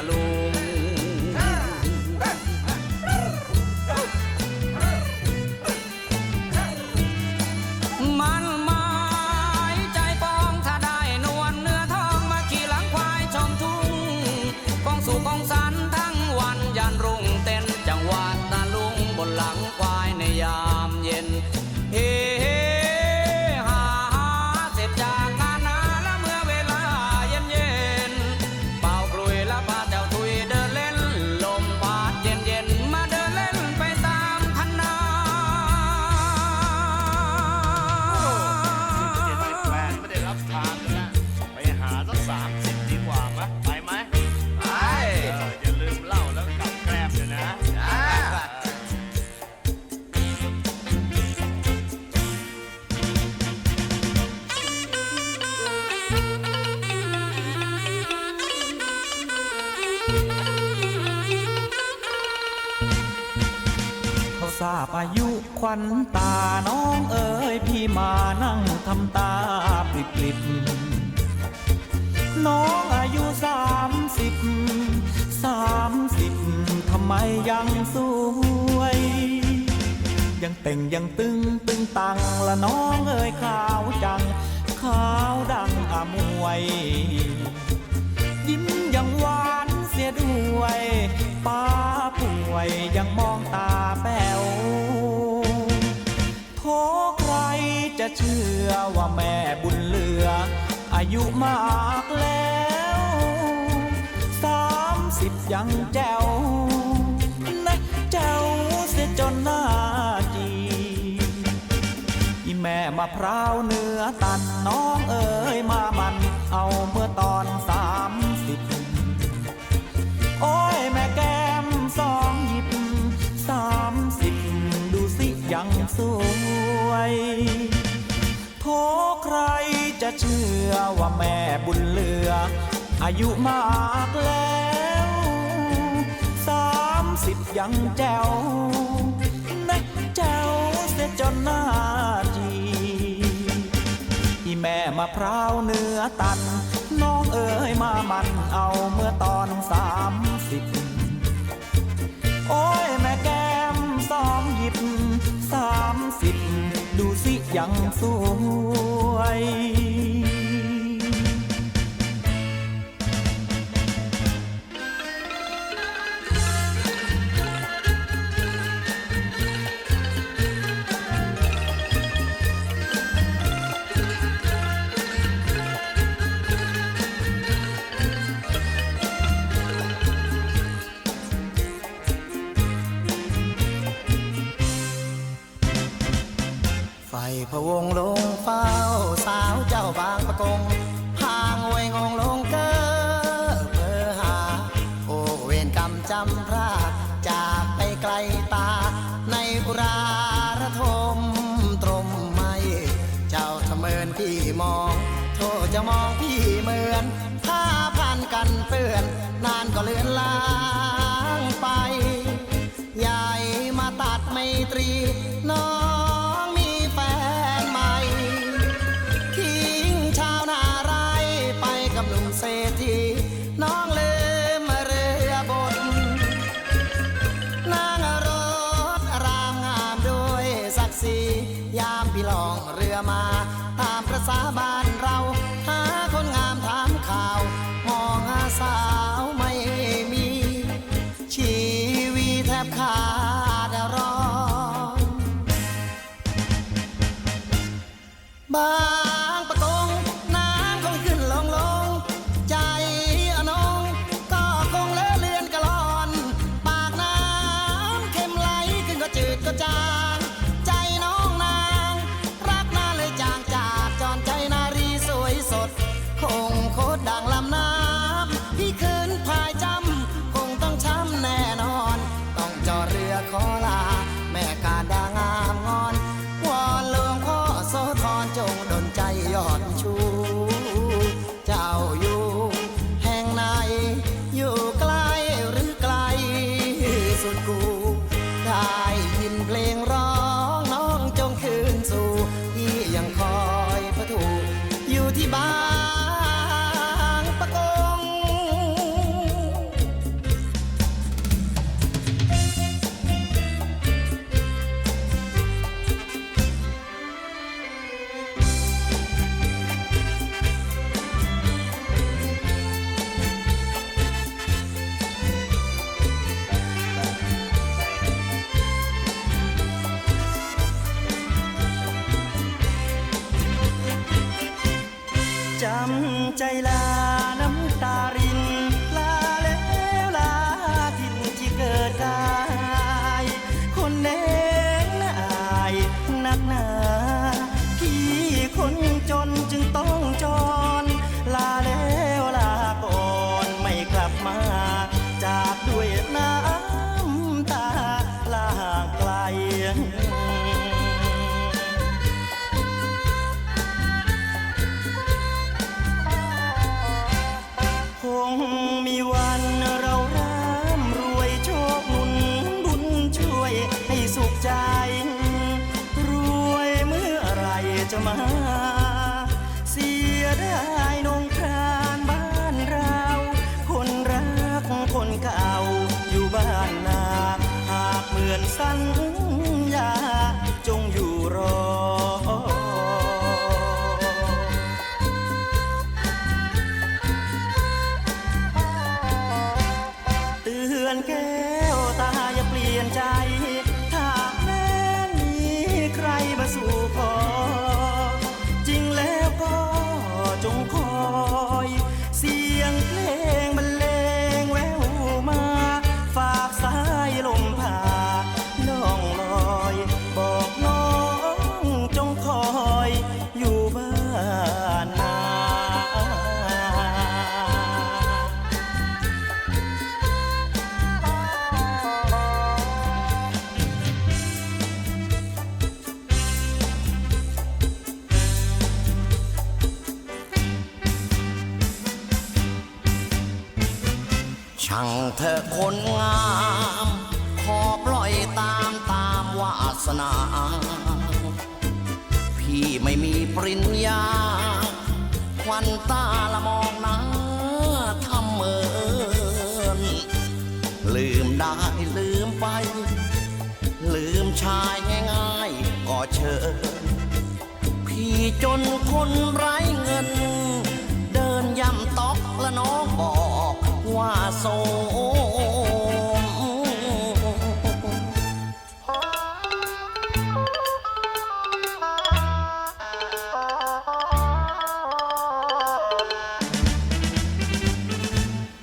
calor. ควันตาน้องเอ๋ยพี่มานั่งทำตาปริบปริบน้องอายุสามสิบสามสิบทำไมยังสวย ยังเต่งยังตึงตึงตังละน้องเอ๋ยขาวจัง ขาวดังอามวย อว่าแม่บุญเหลือ อายุมากแล้วสามสิบยังแจ๋วนะแจ๋วเสียจนหน้าจีอีแม่มะพร้าวเนื้อตันน้องเอ๋ยมามัน เอาเมื่อตอนสามสิบโอ้ยแม่แก้มสองหยิบสามสิบดูสิยังสวย เชื่อว่าแม่บุญเหลือ อายุมากแล้วสามสิบยังแจ๋วนะแจ๋วเสียจนหน้าจีอีแม่มะพร้าวเนื้อตัน น้องเอ๋ยมามันเอาเมื่อตอนสามสิบโอ้ยแม่แก้มสองหยิบสามสิบดูสิยังสวย จำพรากจากไปไกลตา ในอุราระทมตรมไม่ เจ้าทะเมินพี่มอง โทษจะมองพี่เหมือนผ้าพันกันเปื้อน นานก็เลือนลางไป ใหญ่มาตัดไม่ตรีน้อง จางใจน้องนาง รักน่าเลยจางจากจอนใจนารีสวยสด คงโคตรดังลำน้ำพี่คืนพายจำคงต้องช้ำแน่นอน ต้องจอเรือขอลา แม่กาดางามงอน วอนหลวงพ่อโซทอนจงดนใจยอดชู เหมือน เธอคนงาม ขอปล่อยตามตามวาสนา พี่ไม่มีปริญญา ควันตาละมองหน้าทำเมือนลืมได้ลืมไป ลืมชายง่ายๆก็เชิญพี่จนคนไร้ โสม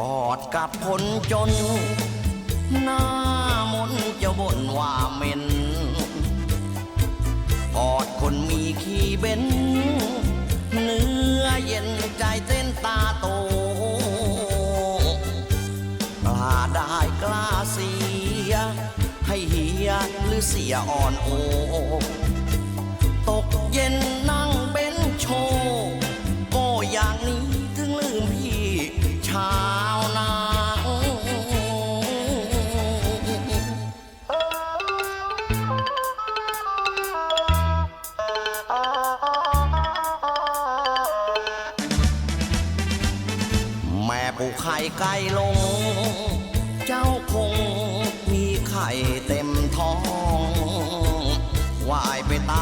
กอดกับคนจน หน้ามนจะบ่นว่าเหม็นกอดคนมีขี้เบ้นเนื้อเย็นใจเต้นตาโต ยหรือเสียอ่อนโอ ตกเย็นนั่งเบ้นโชว์ก็อย่างนี้ถึงลืมพี่ชาวนาแม่ปูไข่ไก่ลง ว่ายไปตาม